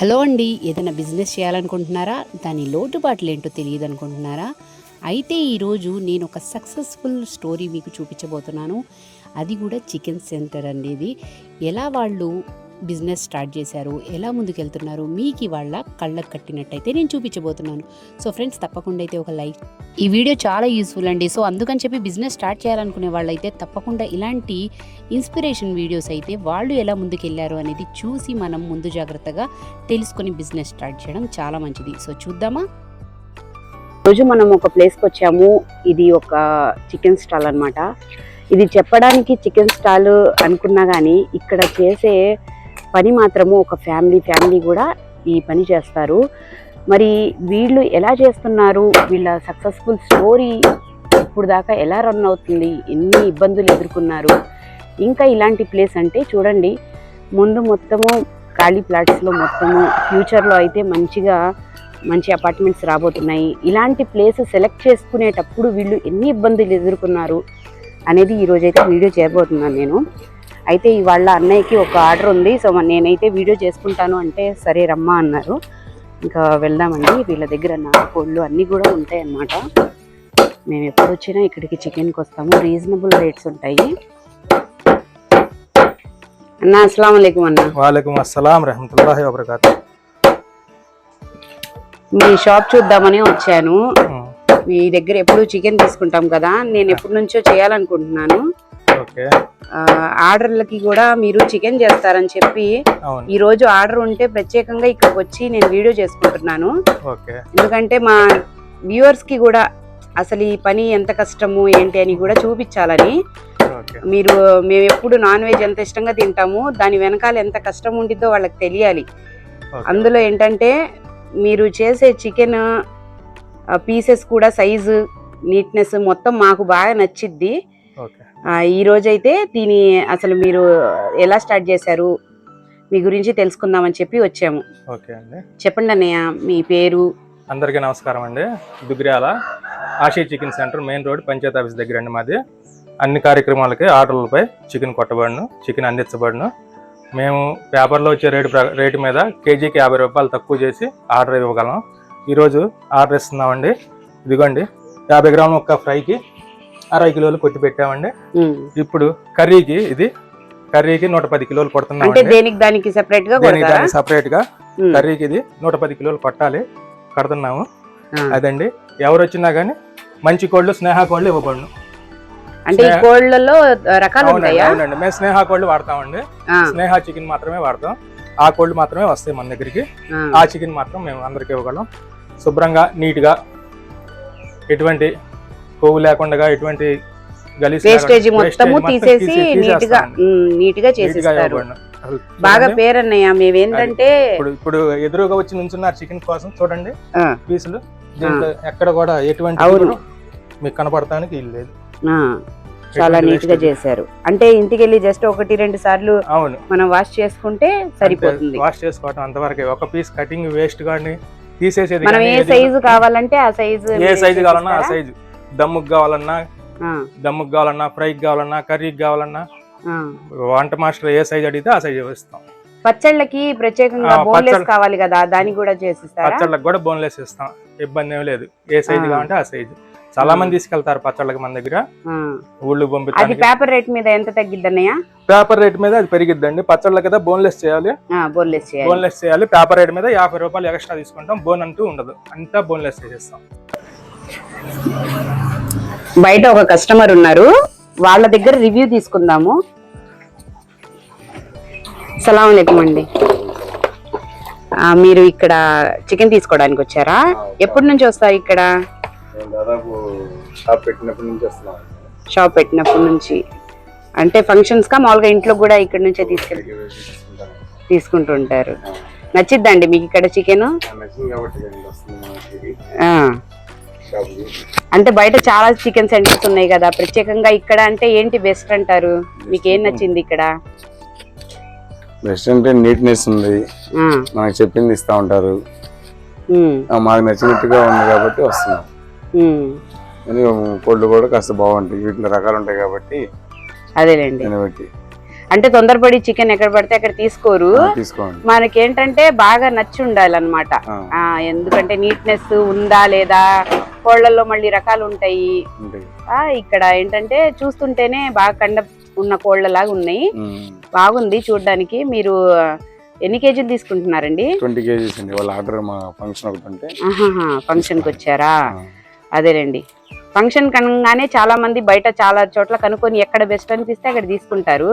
Hello అండి ఏదైనా business చేయాలనుకుంటున్నారా? దాని లోటుపాట్లు ఏంటో తెలియదు అనుకుంటున్నారా అయితే ఈరోజు నేను ఒక సక్సెస్ఫుల్ స్టోరీ మీకు చూపించబోతున్నాను. అది కూడా చికెన్ సెంటర్ అనేది ఎలా వాళ్ళు బిజినెస్ స్టార్ట్ చేశారు ఎలా ముందుకెళ్తున్నారు మీకు వాళ్ళ కళ్ళకు కట్టినట్టయితే నేను చూపించబోతున్నాను. సో ఫ్రెండ్స్ తప్పకుండా అయితే ఒక లైక్. ఈ వీడియో చాలా యూస్ఫుల్ అండి. సో అందుకని చెప్పి బిజినెస్ స్టార్ట్ చేయాలనుకునే వాళ్ళైతే తప్పకుండా ఇలాంటి ఇన్స్పిరేషన్ వీడియోస్ అయితే వాళ్ళు ఎలా ముందుకెళ్ళారు అనేది చూసి మనం ముందు జాగ్రత్తగా తెలుసుకొని బిజినెస్ స్టార్ట్ చేయడం చాలా మంచిది. సో చూద్దామా? రోజు మనం ఒక ప్లేస్కి వచ్చాము. ఇది ఒక చికెన్ స్టాల్ అన్నమాట. ఇది చెప్పడానికి చికెన్ స్టాల్ అనుకున్నా కానీ ఇక్కడ చేసే పని మాత్రము ఒక ఫ్యామిలీ ఫ్యామిలీ కూడా ఈ పని చేస్తారు. మరి వీళ్ళు ఎలా చేస్తున్నారు? వీళ్ళ సక్సెస్ఫుల్ స్టోరీ ఇప్పుడు దాకా ఎలా రన్ అవుతుంది? ఎన్ని ఇబ్బందులు ఎదుర్కొన్నారు? ఇంకా ఇలాంటి ప్లేస్ అంటే చూడండి ముందు మొత్తము ఖాళీ ప్లాట్స్లో మొత్తము ఫ్యూచర్లో అయితే మంచిగా మంచి అపార్ట్మెంట్స్ రాబోతున్నాయి. ఇలాంటి ప్లేస్ సెలెక్ట్ చేసుకునేటప్పుడు వీళ్ళు ఎన్ని ఇబ్బందులు ఎదుర్కొన్నారు అనేది ఈరోజైతే వీడియో చేయబోతున్నాను నేను. అయితే ఇవాళ అన్నయ్యకి ఒక ఆర్డర్ ఉంది. సో నేనైతే వీడియో చేసుకుంటాను అంటే సరే రమ్మా అన్నారు. ఇంకా వెళ్దామండి. వీళ్ళ దగ్గర నాటుకోళ్ళు అన్నీ కూడా ఉంటాయి అన్నమాట మేము ఎప్పుడు వచ్చినా ఇక్కడికి చికెన్కి వస్తాము. రీజనబుల్ రేట్స్ ఉంటాయి. అన్న అస్సలం అయికం అన్న. వాలేకుం అస్సలాం రహమతుల్లాహి వబర్కాతు. మీ షాప్ చూద్దామని వచ్చాను. మీ దగ్గర ఎప్పుడు చికెన్ తీసుకుంటాం కదా నేను ఎప్పటి నుంచో చేయాలనుకుంటున్నాను. ఆర్డర్లకి కూడా మీరు చికెన్ చేస్తారని చెప్పి ఈ రోజు ఆర్డర్ ఉంటే ప్రత్యేకంగా ఇక్కడికి వచ్చి నేను వీడియో చేసుకుంటున్నాను. ఎందుకంటే మా వ్యూవర్స్కి కూడా అసలు ఈ పని ఎంత కష్టము ఏంటి అని కూడా చూపించాలని. మీరు మేము ఎప్పుడు నాన్ వెజ్ ఎంత ఇష్టంగా తింటాము దాని వెనకాల ఎంత కష్టం ఉండిద్దో వాళ్ళకి తెలియాలి. అందులో ఏంటంటే మీరు చేసే చికెన్ పీసెస్ కూడా సైజు నీట్నెస్ మొత్తం మాకు బాగా నచ్చిద్ది. ఈ రోజైతే దీని అసలు మీరు ఎలా స్టార్ట్ చేశారు? మీ గురించి తెలుసుకుందామని చెప్పి వచ్చాము. ఓకే అండి. చెప్పండి అన్నయ్య మీ పేరు? అందరికీ నమస్కారం అండి. Dugryala Ashi chicken centre main road panchayat office దగ్గర అండి మాది. అన్ని కార్యక్రమాలకి ఆర్డర్లపై చికెన్ కొట్టబడును చికెన్ అందించబడును. మేము పేపర్లో వచ్చే రేటు రేటు మీద కేజీకి యాభై రూపాయలు తక్కువ చేసి ఆర్డర్ ఇవ్వగలం. ఈరోజు ఆర్డర్ ఇస్తున్నామండి. ఇదిగోండి యాభై గ్రాముల ఒక్క ఫ్రైకి అరవై కిలోలు కొట్టి పెట్టామండి. ఇప్పుడు కర్రీకి ఇది కర్రీకి నూట పది కిలోలు అంటే కొడుతున్నామండి దేనికి దానికి సెపరేట్గా దీనికి కొడతారా? దానికి సపరేట్గా? ఉమ్. కర్రీకి ఇది నూట పది కిలోలు కొట్టాలి కడుతున్నాము. అదండి. ఎవరు వచ్చినా గానీ మంచి కోళ్ళు స్నేహ కోళ్ళు ఇవ్వబడును. అంటే ఈ కోళ్ళలో రకాలు అవునండి మేము స్నేహ కోళ్ళు వాడతామండి. స్నేహ చికెన్ మాత్రమే వాడతాం. ఆ కోళ్ళు మాత్రమే వస్తాయి మన దగ్గరికి. ఆ. ఆ చికెన్ మాత్రం మేము అందరికి ఇవ్వగలం. శుభ్రంగా నీట్గా ఎటువంటి కొవ్వు లేకుండా ఎటువంటి వేస్టేజ్ మొత్తము తీసేసి తీసి- నీట్గా నీట్గా చేసిస్తారు. బాగా పేరన్నయ్య మేమేంటంటే ఇప్పుడు ఇప్పుడు ఎదురుగా వచ్చి నుంచున్నారు చికెన్ కోసం చూడండి. పీసులు. దీంట్లో ఎక్కడ కూడా ఎటువంటి మీకు కనపడటానికి ఇల్లు లేదు. చాలా నీట్గా. చేశారు. అంటే ఇంటికి వెళ్ళి జస్ట్ ఒకటి రెండు సార్లు అవును. మనం వాష్ చేసుకుంటే సరిపోతుంది. వాష్ చేసుకోవటం అంతవరకే. ఒక పీస్ కటింగ్ వేస్ట్ కానీ తీసేసేది మనం ఏ సైజు కావాలంటే ఆ సైజు ఏ సైజు కావాలన్నా ఆ సైజు దమ్ముకు కావాలన్నా దమ్ముకు కావాలన్నా ఫ్రైకి కావాలన్నా కర్రీకి కావాలన్నా. వంట మాస్టర్ ఏ సైజ్ అడిగితే ఆ సైజ్ ఇస్తాం. పచ్చళ్ళకి ప్రత్యేకంగా బోన్లెస్ కావాలి కదా దానికి కూడా చేసిస్తారా? పచ్చళ్ళకి కూడా బోన్లెస్ ఇస్తాం ఇబ్బంది ఏం లేదు. ఏ సైజు. కావాలంటే ఆ సైజు. చాలా మంది తీసుకెళ్తారు పచ్చళ్ళకి మన దగ్గర. ఊళ్ళు అది పంపించడానికి పేపర్ రేట్ మీద ఎంత తగ్గిద్ది అన్నయ్య పేపర్ రేట్ మీద అది పెరిగిద్దండి. పచ్చళ్ళ కదా బోన్లెస్ చేయాలి. బోన్లెస్ చేయాలి. బోన్లెస్ చేయాలి. పేపర్ రేట్ మీద యాభై రూపాయలు ఎక్స్ట్రా తీసుకుంటాం. బోన్ అంటూ ఉండదు. అంతా బోన్లెస్ చేసేస్తాం. బయట ఒక కస్టమర్ ఉన్నారు. వాళ్ళ దగ్గర రివ్యూ తీసుకుందాము. సలాం అలైకుం అండి. మీరు ఇక్కడ చికెన్ తీసుకోవడానికి వచ్చారా? ఎప్పటి నుంచి వస్తారు ఇక్కడ? షాప్ పెట్టినప్పటి నుంచి వస్తున్నాను షాప్ పెట్టినప్పటి నుంచి. అంటే ఫంక్షన్స్ కా మామూలుగా ఇంట్లో కూడా ఇక్కడ నుంచే తీసుకెళ్ళి తీసుకుంటుంటారు. నచ్చిద్దండి మీకు ఇక్కడ చికెన్? అంటే బయట చాలా చికెన్ సెంటర్స్ ఉన్నాయి కదా. ప్రత్యేకంగా ఇక్కడ అంటే ఏంటి బెస్ట్ అంటారు? మీకు ఏం నచ్చింది ఇక్కడ? బెస్ట్ అంటే నీట్నెస్ ఉంది. మనకు చెప్పింది ఇస్తా ఉంటారు. మాకు నచ్చినట్టుగా ఉంది కాబట్టి వస్తున్నాం. కోళ్ళు కూడా కాస్త బాగుంటాయి. వీటిలో రకాలు ఉంటాయి కాబట్టి అదేలేండి. అంటే తొందరపడి చికెన్ ఎక్కడ పడితే అక్కడ తీసుకోరు. మనకేంటంటే బాగా నచ్చి ఉండాలన్నమాట ఎందుకంటే నీట్నెస్ ఉందా లేదా కోళ్ళల్లో మళ్ళీ రకాలు ఉంటాయి. ఇక్కడ ఏంటంటే చూస్తుంటేనే బాగా కండ ఉన్న కోళ్ళలాగా ఉన్నాయి. బాగుంది చూడడానికి. మీరు ఎన్ని కేజీలు తీసుకుంటున్నారండి? ట్వంటీ కేజీస్ అండి. వాళ్ళ ఆర్డర్ మా ఫంక్షన్ ఒకటి ఉంటే ఫంక్షన్కి వచ్చారా? అదేనండి ఫంక్షన్ కనగానే చాలా మంది బయట చాలా చోట్ల కనుక్కొని ఎక్కడ బెస్ట్ అనిపిస్తే అక్కడ తీసుకుంటారు.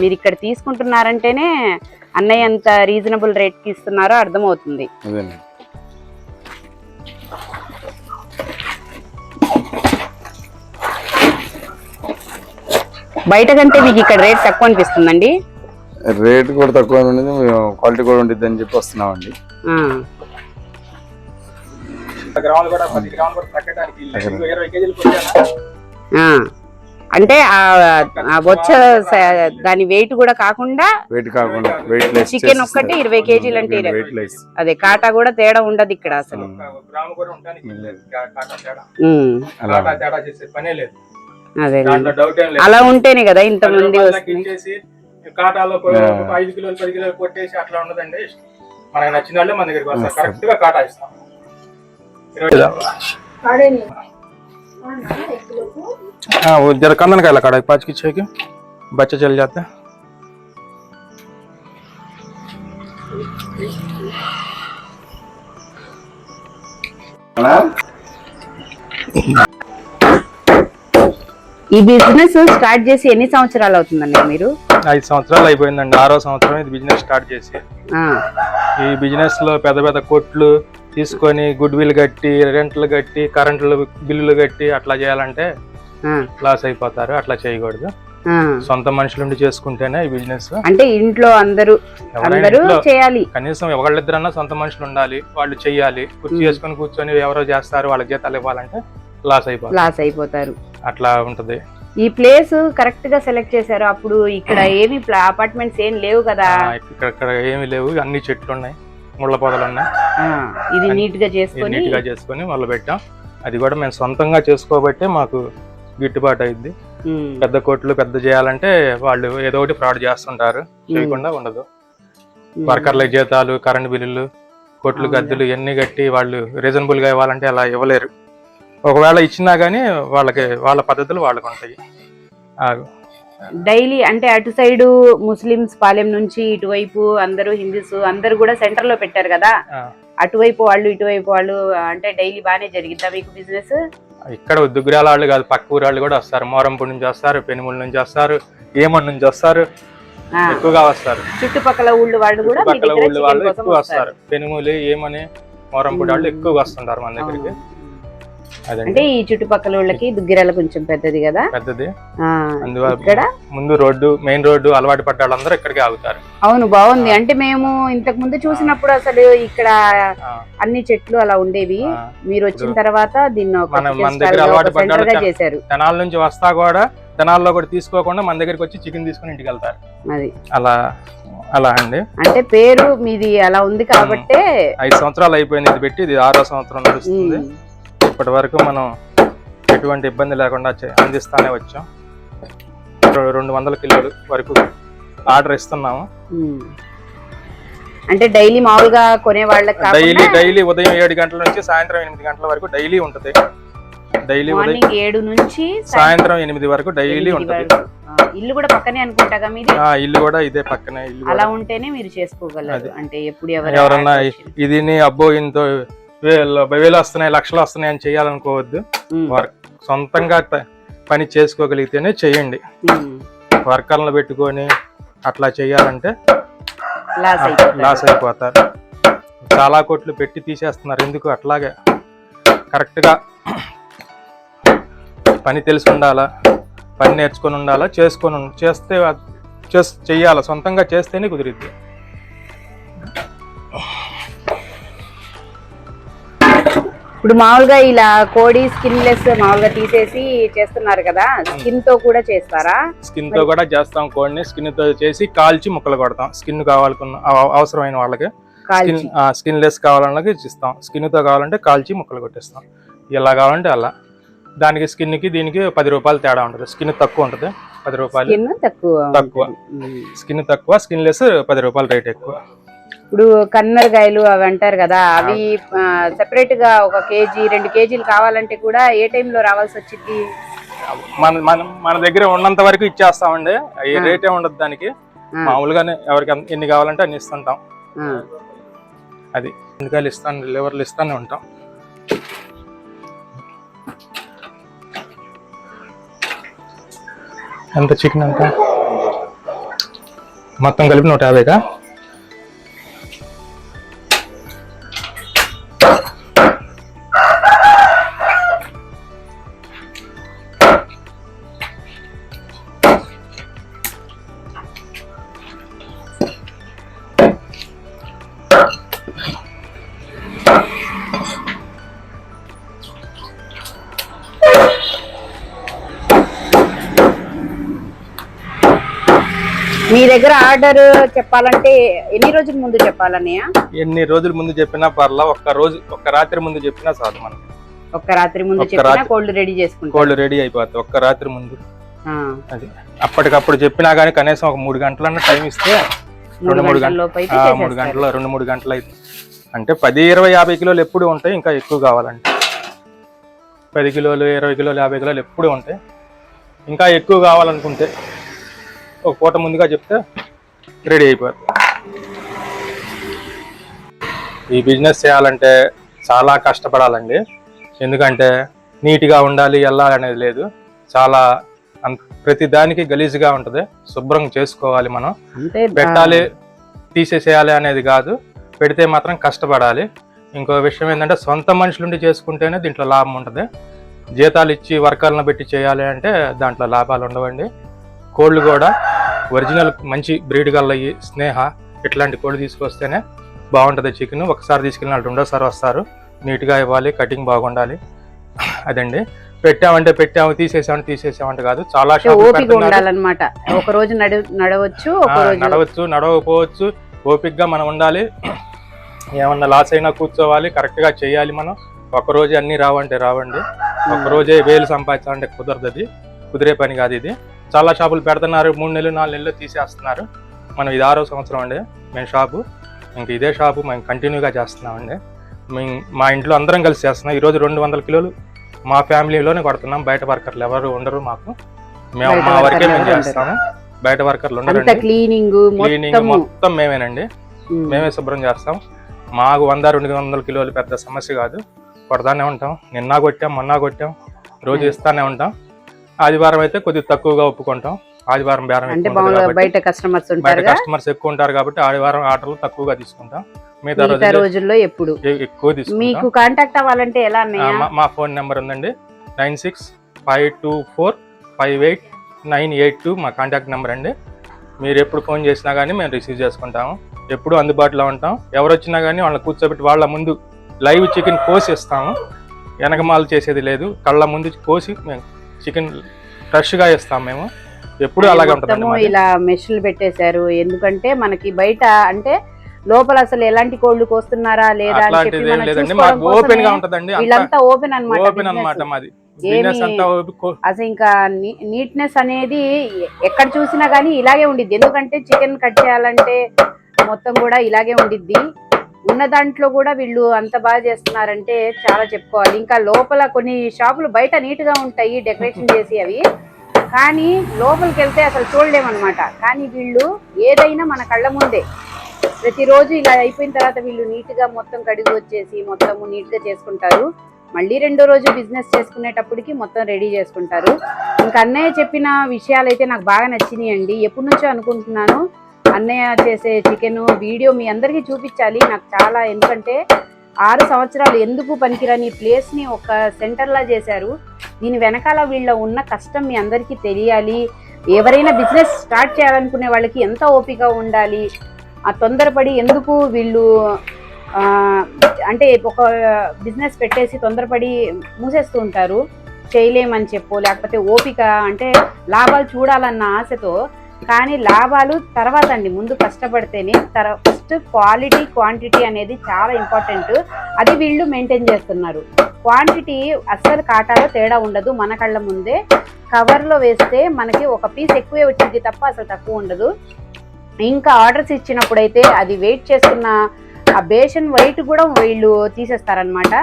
మీరు ఇక్కడ తీసుకుంటున్నారంటేనే అన్నయ్య ఎంత రీజనబుల్ రేట్కి ఇస్తున్నారో అర్థమవుతుంది. బయట కంటే మీకు ఇక్కడ రేట్ తక్కువ అనిపిస్తుందండి? రేట్ కూడా తక్కువ ఉండేది క్వాలిటీ కూడా ఉంటుంది అని చెప్పి వస్తున్నామండి. అంటే స- దాని వెయిట్ కూడా కాకుండా వెయిట్ కాకుండా వెయిట్ లెస్ చికెన్ ఒక్కటి ఇరవై కేజీలు అంటే. వెయిట్ లెస్ అదే కాటా కూడా తేడా ఉండదు ఇక్కడ అసలు. ఒక గ్రాము కూడా ఉండడానికి లేదు కా- కాటా తేడా ఉమ్, అలా కాటా తేడా చేసే పనే లేదు అదే దాంట్లో డౌట్ ఏం లేదు అలా ఉంటేనే కదా ఇంత పది మంది రూపాయలకి వస్తుంది ఇచ్చేసి కాటాలో ఒక ఆ. ఐదు కిలోలు పది కిలోలు కొట్టేసి అట్లా ఉండదండి మనకి నచ్చిన వాళ్ళే మన దగ్గరికి వస్తారు వస్తారు. కరెక్ట్ గా కాటా ఇస్తాం ఇరవై हाँ वो जरा कंदन का लकड़ा पाँच की छः की बच्चे चल जाते हैं ఈ బిజినెస్ స్టార్ట్ చేసి ఎన్ని సంవత్సరాలు అవుతుందండి మీరు? ఐదు సంవత్సరాలు అయిపోయిందండి. ఆరో సంవత్సరం ఇది బిజినెస్ స్టార్ట్ చేసి. ఈ బిజినెస్లో పెద్ద పెద్ద కొట్లు తీసుకొని గుడ్ విల్ కట్టి రెంట్లు కట్టి కరెంట్లు బిల్లులు కట్టి అట్లా చేయాలంటే లాస్ అయిపోతారు. అట్లా చేయకూడదు. సొంత మనుషులుండి చేసుకుంటేనే ఈ బిజినెస్ అంటే ఇంట్లో అందరూ అందరూ చేయాలి. కనీసం ఒకళ్ళిద్దరన్నా సొంత మనుషులు ఉండాలి వాళ్ళు చెయ్యాలి కుర్చీ. చేసుకొని కూర్చొని ఎవరో చేస్తారు వాళ్ళకి జీతాలు ఇవ్వాలంటే లాస్ అయిపోతారు. లాస్ అయిపోతారు. అట్లా ఉంటది. ఈ ప్లేస్ కరెక్ట్గా సెలెక్ట్ చేశారు. అప్పుడు ఇక్కడ ఏమి అపార్ట్మెంట్స్ ఏం లేవు కదా. ఇక్కడ ఏమీ లేవు. అన్ని చెట్లు ఉన్నాయి. ముళ్ళ పొదలు ఉన్నాయి. ఇది నీట్గా చేసుకొని నీట్గా చేసుకొని మొదలు పెట్టాం. అది కూడా మేము సొంతంగా చేసుకోబట్టే మాకు గిట్టుబాటు అయింది ఉమ్, పెద్ద కోట్లు పెద్ద చేయాలంటే వాళ్ళు ఏదో ఒకటి ఫ్రాడ్ చేస్తుంటారు. చేయకుండా ఉండదు. వర్కర్ల జీతాలు కరెంట్ బిల్లులు కొట్లు. గద్దులు ఇవన్నీ కట్టి వాళ్ళు రీజనబుల్గా ఇవ్వాలంటే అలా ఇవ్వలేరు. ఒకవేళ ఇచ్చినా గానీ వాళ్ళకి వాళ్ళ పద్ధతులు వాళ్ళకు ఉంటాయి. డైలీ అంటే అటు సైడ్ ముస్లిమ్స్ పాలెం నుంచి ఇటువైపు అందరూ హిందూస్ అందరూ కూడా సెంటర్లో పెట్టారు కదా. అటువైపు వాళ్ళు ఇటువైపు వాళ్ళు అంటే డైలీ బానే జరిగిద్దా మీకు బిజినెస్? ఇక్కడ దుగ్గురాల వాళ్ళు కాదు పక్క ఊరు వాళ్ళు కూడా వస్తారు. మోరంపూడి నుంచి వస్తారు పెనుముల నుంచి వస్తారు ఏమన్ నుంచి వస్తారు ఎక్కువగా వస్తారు. చుట్టుపక్కల ఊళ్ళు వాళ్ళు కూడా ఊళ్ళు వాళ్ళు ఎక్కువ వస్తారు. పెనుములు ఏమని మోరంపూడి వాళ్ళు ఎక్కువగా వస్తుంటారు మన దగ్గరికి. అంటే ఈ చుట్టుపక్కల వాళ్ళకి దుగ్గిరాల కొంచెం పెద్దది కదా? పెద్దది. ఇక్కడ? ముందు రోడ్డు మెయిన్ రోడ్డు అలవాటు పడ్డ వాళ్ళందరూ ఇక్కడికి ఆగుతారు. అవును బాగుంది. అంటే మేము ఇంతకు ముందు చూసినప్పుడు అసలు ఇక్కడ అన్ని చెట్లు అలా ఉండేవి. మీరు వచ్చిన తర్వాత దీన్ని మన- దగ్గర అలవాటు. చేశారు. తెనాల నుంచి వస్తా కూడా తెనాల్లో కూడా తీసుకోకుండా మన దగ్గరికి వచ్చి చికెన్ తీసుకుని ఇంటికి వెళ్తారు. అది. అలా అలా అండి. అంటే పేరు మీది అలా ఉంది కాబట్టే ఐదు సంవత్సరాలు అయిపోయింది ఇది పెట్టి ఇది ఆరో సంవత్సరం నడుస్తుంది. ఇప్పటి వరకు మనం ఎటువంటి ఇబ్బంది లేకుండా అందిస్తానే వచ్చాం రెండు వందల కిలోలు వరకు ఆర్డర్ ఇస్తున్నాము. అంటే డైలీ మామూలుగా కొనే వాళ్ళకి డైలీ డైలీ ఉదయం ఏడు గంటల నుంచి సాయంత్రం ఎనిమిది గంటల వరకు డైలీ ఉంటుంది డైలీ ఉదయం ఏడు నుంచి సాయంత్రం ఎనిమిది వరకు డైలీ ఉంటుంది ఇల్లు కూడా పక్కనే అనుకుంటాగా మీది ఆ, ఇల్లు కూడా ఇదే పక్కనే ఇల్లు అలా. ఉంటేనే మీరు చేసుకోగలరు. అంటే ఎప్పుడు ఎవరు ఎవరన్నా ఆర్డర్ వచ్చినా. ఇది అబ్బో ఇంత వేలు వేలు వస్తున్నాయి లక్షలు వస్తున్నాయి అని చేయాలనుకోవద్దు. వర్క్ సొంతంగా పని చేసుకోగలిగితేనే చేయండి. వర్కర్లను పెట్టుకొని అట్లా చేయాలంటే లాస్ అయిపోతారు. చాలా కోట్లు పెట్టి తీసేస్తున్నారు. ఎందుకు? అట్లాగే కరెక్ట్గా పని తెలిసి ఉండాలా? పని నేర్చుకొని ఉండాలా? చేసుకొని చేస్తే చేస్ చెయ్యాలా సొంతంగా చేస్తేనే కుదిరిద్ది. ఇప్పుడు మామూలుగా ఇలా కోడి స్కిన్ లెస్ మామూలుగా తీసేసి చేస్తున్నారు కదా స్కిన్తో కూడా చేస్తారా? స్కిన్తో కూడా చేస్తాం కోడిని స్కిన్తో చేసి కాల్చి ముక్కలు కొడతాం. స్కిన్ కావాలనుకున్న అవ- అవసరమైన వాళ్ళకి. స్కిన్ లెస్ కావాలన్నది ఇస్తాం స్కిన్తో కావాలంటే కాల్చి ముక్కలు కొట్టేస్తాం. ఇలా కావాలంటే అలా. దానికి స్కిన్కి దీనికి పది రూపాయలు తేడా ఉంటుంది. స్కిన్ తక్కువ ఉంటుంది పది రూపాయలు. తక్కువ. స్కిన్ తక్కువ స్కిన్ లెస్ పది రూపాయలు రేట్ ఎక్కువ. ఇప్పుడు కన్నరకాయలు అవి అంటారు కదా అవి సెపరేట్గా ఒక కేజీ రెండు కేజీలు కావాలంటే కూడా ఏ టైంలో రావాల్సి వచ్చింది మన మన మన దగ్గర ఉన్నంత వరకు ఇచ్చేస్తామండి. ఈ రేటే ఉండదు దానికి. మామూలుగానే ఎవరికి ఎన్ని కావాలంటే అన్ని ఇస్తుంటాం. అది ఎందుకాయలు ఇస్తాను లివర్లు ఇస్తానే ఉంటాం. ఎంత చికెన్ ఎంత మొత్తం కలిపి నూట యాభైకా? మీ దగ్గర ఆర్డర్ చెప్పాలంటే ఎన్ని రోజుల ముందు చెప్పాలన్నయ్య? ఎన్ని రోజుల ముందు చెప్పినా పర్లా ఒక్క రోజు ఒక్క రాత్రి ముందు చెప్పినా చాలు మనకి. ఒక్క రాత్రి ముందు చెప్పినా. కోల్డ్ రెడీ చేసుకుంటాం కోళ్ళు రెడీ అయిపోతాయి ఒక్క రాత్రి ముందు. అది. అప్పటికప్పుడు చెప్పినా కానీ కనీసం ఒక మూడు గంటలన్నా టైం ఇస్తే రెండు మూడు గంటల మూడు. గంటలు రెండు మూడు గంటలు అయితే. అంటే పది ఇరవై యాభై కిలోలు ఎప్పుడు ఉంటాయి ఇంకా ఎక్కువ కావాలంటే. పది కిలోలు ఇరవై కిలోలు యాభై కిలోలు ఎప్పుడు ఉంటాయి. ఇంకా ఎక్కువ కావాలనుకుంటే ఒక పూట ముందుగా చెప్తే రెడీ అయిపోతుంది ఈ బిజినెస్ చేయాలంటే చాలా కష్టపడాలండి. ఎందుకంటే నీట్గా ఉండాలి వెళ్ళాలి అనేది లేదు. చాలా ప్రతి దానికి గలీజ్గా ఉంటుంది. శుభ్రం చేసుకోవాలి మనం. పెట్టాలి తీసేసేయాలి అనేది కాదు. పెడితే మాత్రం కష్టపడాలి. ఇంకో విషయం ఏంటంటే సొంత మనుషులుండి చేసుకుంటేనే దీంట్లో లాభం ఉంటుంది. జీతాలు ఇచ్చి వర్కర్లను పెట్టి చేయాలి అంటే దాంట్లో లాభాలు ఉండవండి. కోళ్ళు కూడా ఒరిజినల్ మంచి బ్రీడ్ గల్లయి స్నేహ ఇట్లాంటి కోళ్ళు తీసుకొస్తేనే బాగుంటుంది చికెన్. ఒకసారి తీసుకెళ్ళిన రెండోసారి వస్తారు. నీట్గా ఇవ్వాలి కటింగ్ బాగుండాలి. అదండి. పెట్టామంటే పెట్టాము తీసేసామంటే తీసేసామంటే కాదు. చాలా ఓపిక. ఉండాలన్నమాట. ఒక రోజు నడు నడవచ్చు నడవచ్చు నడవకపోవచ్చు. ఓపిక్గా మనం ఉండాలి. ఏమన్నా లాస్ అయినా కూర్చోవాలి కరెక్ట్గా చేయాలి మనం. ఒక రోజు అన్ని రావంటే రావండి. ఒక రోజే వేలు సంపాదించాలంటే కుదరదు అది కుదిరే పని కాదు ఇది. చాలా షాపులు పెడుతున్నారు. మూడు నెలలు నాలుగు నెలలు తీసేస్తున్నారు. మనం ఇది ఆరో సంవత్సరం అండి. మేము షాపు. ఇంక ఇదే షాపు మేము కంటిన్యూగా చేస్తున్నామండి. మేము మా ఇంట్లో అందరం కలిసి చేస్తున్నాం. ఈరోజు రెండు వందల కిలోలు మా ఫ్యామిలీలోనే కొడుతున్నాం. బయట వర్కర్లు ఎవరు ఉండరు మాకు. మేము మా వరకే మేము ఉండరు. చేస్తాము. బయట వర్కర్లు అంత ఉండరండి క్లీనింగ్ క్లీనింగ్ మొత్తం మేమేనండి. మేమే శుభ్రం చేస్తాం. మాకు వంద రెండు వందల కిలోలు పెద్ద సమస్య కాదు. కొడతానే ఉంటాం. నిన్న కొట్టాం మొన్న కొట్టాం. రోజు ఇస్తానే ఉంటాం. ఆదివారం అయితే కొద్దిగా తక్కువగా ఒప్పుకుంటాం. ఆదివారం బేరం అంటే బయట కస్టమర్స్ బయట కస్టమర్స్ ఎక్కువ ఉంటారు కాబట్టి ఆదివారం ఆర్డర్లు తక్కువగా తీసుకుంటాం. మిగతా మిగతా రోజులు రోజుల్లో ఎప్పుడు? ఎక్కువ తీసుకుంటాం. మీకు కాంటాక్ట్ అవ్వాలంటే ఎలా మా ఫోన్ నెంబర్ ఉందండి. Nine six five two four five eight nine eight two మా కాంటాక్ట్ నెంబర్ అండి. మీరు ఎప్పుడు ఫోన్ చేసినా కానీ మేము రిసీవ్ చేసుకుంటాము. ఎప్పుడు అందుబాటులో ఉంటాం. ఎవరు వచ్చినా కానీ వాళ్ళని కూర్చోబెట్టి వాళ్ళ ముందు లైవ్ చికెన్ కోసి ఇస్తాము. వెనకమాల చేసేది లేదు. కళ్ళ ముందు కోసి మేము చికెన్ ఫ్రెష్గా ఇస్తాం మేము. ఎప్పుడు అలాగే మాది. ఇలా మెషిన్లు పెట్టేశారు. ఎందుకంటే మనకి బయట అంటే లోపల అసలు ఎలాంటి కోళ్ళు కోస్తున్నారా లేదా ఓపెన్గా ఉంటదండి. వీళ్ళంతా మాది. ఓపెన్ అసలు ఇంకా నీట్నెస్ అనేది ఎక్కడ చూసినా గానీ ఇలాగే ఉండిద్ది. ఎందుకంటే చికెన్ కట్ చేయాలంటే మొత్తం కూడా ఇలాగే ఉండిద్ది. ఉన్న దాంట్లో కూడా వీళ్ళు అంత బాగా చేస్తున్నారంటే చాలా చెప్పుకోవాలి. ఇంకా లోపల కొన్ని షాపులు బయట నీట్గా ఉంటాయి డెకరేషన్ చేసి అవి. కానీ లోపలికి వెళ్తే అసలు చూడలేమన్నమాట. కానీ వీళ్ళు ఏదైనా మన కళ్ళ ముందే ప్రతిరోజు ఇలా అయిపోయిన తర్వాత వీళ్ళు నీట్గా మొత్తం కడిగి వచ్చేసి మొత్తము నీట్గా చేసుకుంటారు. మళ్ళీ రెండో రోజు బిజినెస్ చేసుకునేటప్పటికి మొత్తం రెడీ చేసుకుంటారు. ఇంకా అన్నయ్య చెప్పిన విషయాలు అయితే నాకు బాగా నచ్చినాయి అండి ఎప్పటి నుంచో అనుకుంటున్నాను. అన్నయ్య చేసే చికెన్ వీడియో మీ అందరికీ చూపించాలి. నాకు చాలా ఎందుకంటే ఆరు సంవత్సరాలు ఎందుకు పనికిరాని ప్లేస్ని ఒక సెంటర్లా చేశారు. దీని వెనకాల వీళ్ళ ఉన్న కష్టం మీ అందరికీ తెలియాలి. ఎవరైనా బిజినెస్ స్టార్ట్ చేయాలనుకునే వాళ్ళకి ఎంత ఓపిక ఉండాలి? ఆ తొందరపడి ఎందుకు వీళ్ళు అంటే ఒక బిజినెస్ పెట్టేసి తొందరపడి మూసేస్తూ ఉంటారు? చేయలేమని చెప్పు లేకపోతే ఓపిక అంటే లాభాలు చూడాలన్న ఆశతో కానీ లాభాలు తర్వాత అండి. ముందు కష్టపడితేనే తర ఫస్ట్ క్వాలిటీ క్వాంటిటీ అనేది చాలా ఇంపార్టెంట్. అది వీళ్ళు మెయింటైన్ చేస్తున్నారు. క్వాంటిటీ అస్సలు కాటాలో తేడా ఉండదు మన కళ్ళ ముందే. కవర్లో వేస్తే మనకి ఒక పీస్ ఎక్కువే వచ్చింది తప్ప అసలు తక్కువ ఉండదు. ఇంకా ఆర్డర్స్ ఇచ్చినప్పుడైతే అది వెయిట్ చేస్తున్న ఆ బేషన్ వెయిట్ కూడా వీళ్ళు తీసేస్తారనమాట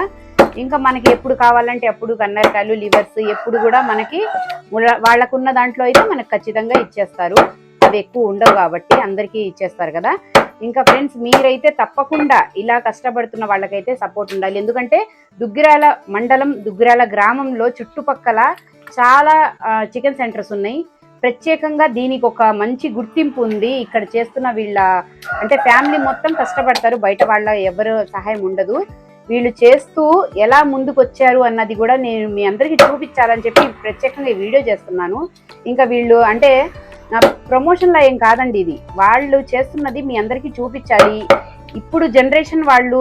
ఇంకా మనకి ఎప్పుడు కావాలంటే అప్పుడు కన్నరకాయలు లివర్స్ ఎప్పుడు కూడా మనకి వాళ్ళకున్న దాంట్లో అయితే మనకు ఖచ్చితంగా ఇచ్చేస్తారు. అవి ఎక్కువ ఉండవు కాబట్టి అందరికీ ఇచ్చేస్తారు కదా. ఇంకా ఫ్రెండ్స్ మీరైతే తప్పకుండా ఇలా కష్టపడుతున్న వాళ్ళకైతే సపోర్ట్ ఉండాలి. ఎందుకంటే దుగ్గిరాల మండలం దుగ్గిరాల గ్రామంలో చుట్టుపక్కల చాలా చికెన్ సెంటర్స్ ఉన్నాయి. ప్రత్యేకంగా దీనికి ఒక మంచి గుర్తింపు ఉంది. ఇక్కడ చేస్తున్న వీళ్ళ అంటే ఫ్యామిలీ మొత్తం కష్టపడతారు. బయట వాళ్ళ ఎవరు సహాయం ఉండదు. వీళ్ళు చేస్తూ ఎలా ముందుకు వచ్చారు అన్నది కూడా నేను మీ అందరికీ చూపించాలని చెప్పి ప్రత్యేకంగా ఈ వీడియో చేస్తున్నాను. ఇంకా వీళ్ళు అంటే నా ప్రమోషన్లో ఏం కాదండి ఇది. వాళ్ళు చేస్తున్నది మీ అందరికీ చూపించాలి. ఇప్పుడు జనరేషన్ వాళ్ళు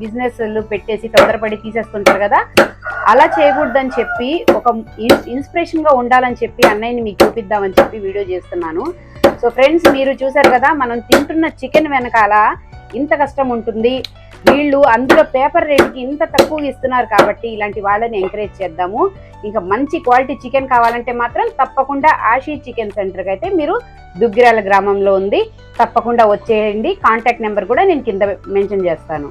బిజినెస్లు పెట్టేసి తొందరపడి తీసేస్తుంటారు కదా అలా చేయకూడదని చెప్పి ఒక ఇన్స్పిరేషన్గా ఉండాలని చెప్పి అన్నయ్యని మీకు చూపిద్దామని చెప్పి వీడియో చేస్తున్నాను. సో ఫ్రెండ్స్ మీరు చూసారు కదా మనం తింటున్న చికెన్ వెనకాల ఇంత కష్టం ఉంటుంది. వీళ్ళు అందులో పేపర్ రేట్కి ఇంత తక్కువ ఇస్తున్నారు కాబట్టి ఇలాంటి వాళ్ళని ఎంకరేజ్ చేద్దాము. ఇంకా మంచి క్వాలిటీ చికెన్ కావాలంటే మాత్రం తప్పకుండా ఆషీ చికెన్ సెంటర్కి అయితే మీరు దుగ్గిరాల గ్రామంలో ఉంది. తప్పకుండా వచ్చేయండి. కాంటాక్ట్ నెంబర్ కూడా నేను కింద మెన్షన్ చేస్తాను.